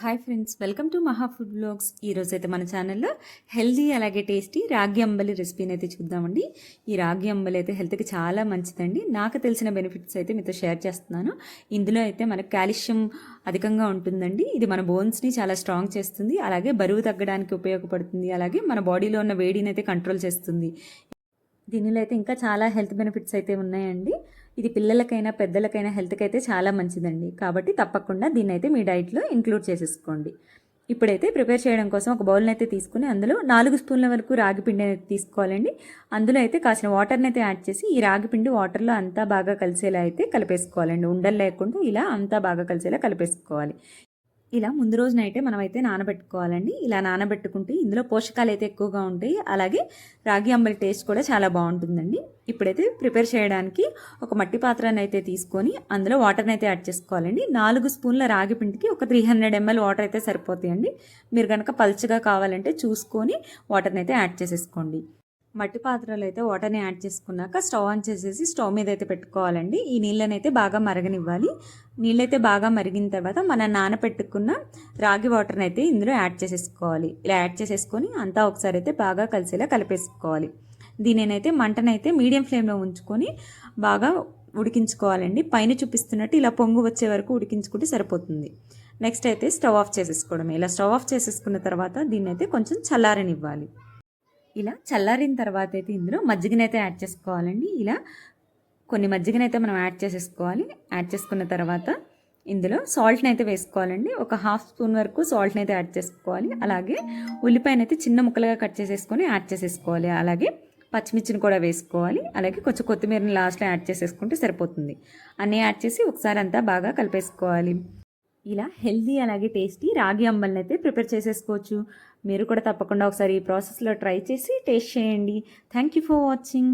Hi friends welcome to Maha food blogs ఈరోజు అయితే మన ఛానల్లో హెల్దీ అలాగే టేస్టీ రాగి అంబలి రెసిపీని అయితే చూద్దామండి. ఈ రాగి అంబలి అయితే హెల్త్కి చాలా మంచిదండి. నాకు తెలిసిన బెనిఫిట్స్ అయితే మీతో షేర్ చేస్తున్నాను. ఇందులో అయితే మనకు కాల్షియం అధికంగా ఉంటుందండి. ఇది మన బోన్స్ని చాలా స్ట్రాంగ్ చేస్తుంది. అలాగే బరువు తగ్గడానికి ఉపయోగపడుతుంది. అలాగే మన బాడీలో ఉన్న వేడిని అయితే కంట్రోల్ చేస్తుంది. దీనిలో అయితే ఇంకా చాలా హెల్త్ బెనిఫిట్స్ అయితే ఉన్నాయండి. ఇది పిల్లలకైనా పెద్దలకైనా హెల్త్కి అయితే చాలా మంచిదండి. కాబట్టి తప్పకుండా దీన్ని అయితే మీ డైట్లో ఇంక్లూడ్ చేసేసుకోండి. ఇప్పుడైతే ప్రిపేర్ చేయడం కోసం ఒక బౌల్ని అయితే తీసుకుని అందులో నాలుగు స్పూన్ల వరకు రాగి పిండి అయితే తీసుకోవాలండి. అందులో అయితే కాసిన వాటర్ని అయితే యాడ్ చేసి ఈ రాగి పిండి వాటర్లో అంతా బాగా కలిసేలా అయితే కలిపేసుకోవాలండి. ఉండలు లేకుండా ఇలా అంతా బాగా కలిసేలా కలిపేసుకోవాలి. ఇలా ముందు రోజున అయితే మనం అయితే నానబెట్టుకోవాలండి. ఇలా నానబెట్టుకుంటే ఇందులో పోషకాలు అయితే ఎక్కువగా ఉంటాయి. అలాగే రాగి అంబలి టేస్ట్ కూడా చాలా బాగుంటుందండి. ఇప్పుడైతే ప్రిపేర్ చేయడానికి ఒక మట్టి పాత్రని అయితే తీసుకొని అందులో వాటర్ని అయితే యాడ్ చేసుకోవాలండి. నాలుగు స్పూన్ల రాగి పిండికి ఒక త్రీ హండ్రెడ్ ఎంఎల్ వాటర్ అయితే సరిపోతాయండి. మీరు కనుక పల్చగా కావాలంటే చూసుకొని వాటర్ని అయితే యాడ్ చేసేసుకోండి. మట్టి పాత్రలో అయితే వాటర్ని యాడ్ చేసుకున్నాక స్టవ్ ఆన్ చేసేసి స్టవ్ మీద అయితే పెట్టుకోవాలండి. ఈ నీళ్ళని అయితే బాగా మరగనివ్వాలి. నీళ్ళైతే బాగా మరిగిన తర్వాత మన నానపెట్టుకున్న రాగి వాటర్ని అయితే ఇందులో యాడ్ చేసేసుకోవాలి. ఇలా యాడ్ చేసేసుకొని అంతా ఒకసారి అయితే బాగా కలిసేలా కలిపేసుకోవాలి. దీనినైతే మంటనైతే మీడియం ఫ్లేమ్లో ఉంచుకొని బాగా ఉడికించుకోవాలండి. పైన చూపిస్తున్నట్టు ఇలా పొంగు వచ్చే వరకు ఉడికించుకుంటే సరిపోతుంది. నెక్స్ట్ అయితే స్టవ్ ఆఫ్ చేసేసుకోవడం ఇలా స్టవ్ ఆఫ్ చేసేసుకున్న తర్వాత దీన్ని అయితే కొంచెం చల్లారనివ్వాలి. ఇలా చల్లారిన తర్వాత అయితే ఇందులో మజ్జిగనైతే యాడ్ చేసుకోవాలండి. ఇలా కొన్ని మజ్జిగనైతే మనం యాడ్ చేసేసుకోవాలి. యాడ్ చేసుకున్న తర్వాత ఇందులో సాల్ట్ని అయితే వేసుకోవాలండి. ఒక హాఫ్ స్పూన్ వరకు సాల్ట్ని అయితే యాడ్ చేసుకోవాలి. అలాగే ఉల్లిపాయనైతే అయితే చిన్న ముక్కలుగా కట్ చేసేసుకొని యాడ్ చేసేసుకోవాలి. అలాగే పచ్చిమిర్చిని కూడా వేసుకోవాలి. అలాగే కొంచెం కొత్తిమీరని లాస్ట్లో యాడ్ చేసేసుకుంటే సరిపోతుంది. అన్నీ యాడ్ చేసి ఒకసారి అంతా బాగా కలిపేసుకోవాలి. ఇలా హెల్దీ అలాగే టేస్టీ రాగి అంబల్ని అయితే ప్రిపేర్ చేసేసుకోవచ్చు. మీరు కూడా తప్పకుండా ఒకసారి ఈ ప్రాసెస్లో ట్రై చేసి టేస్ట్ చేయండి. Thank you for watching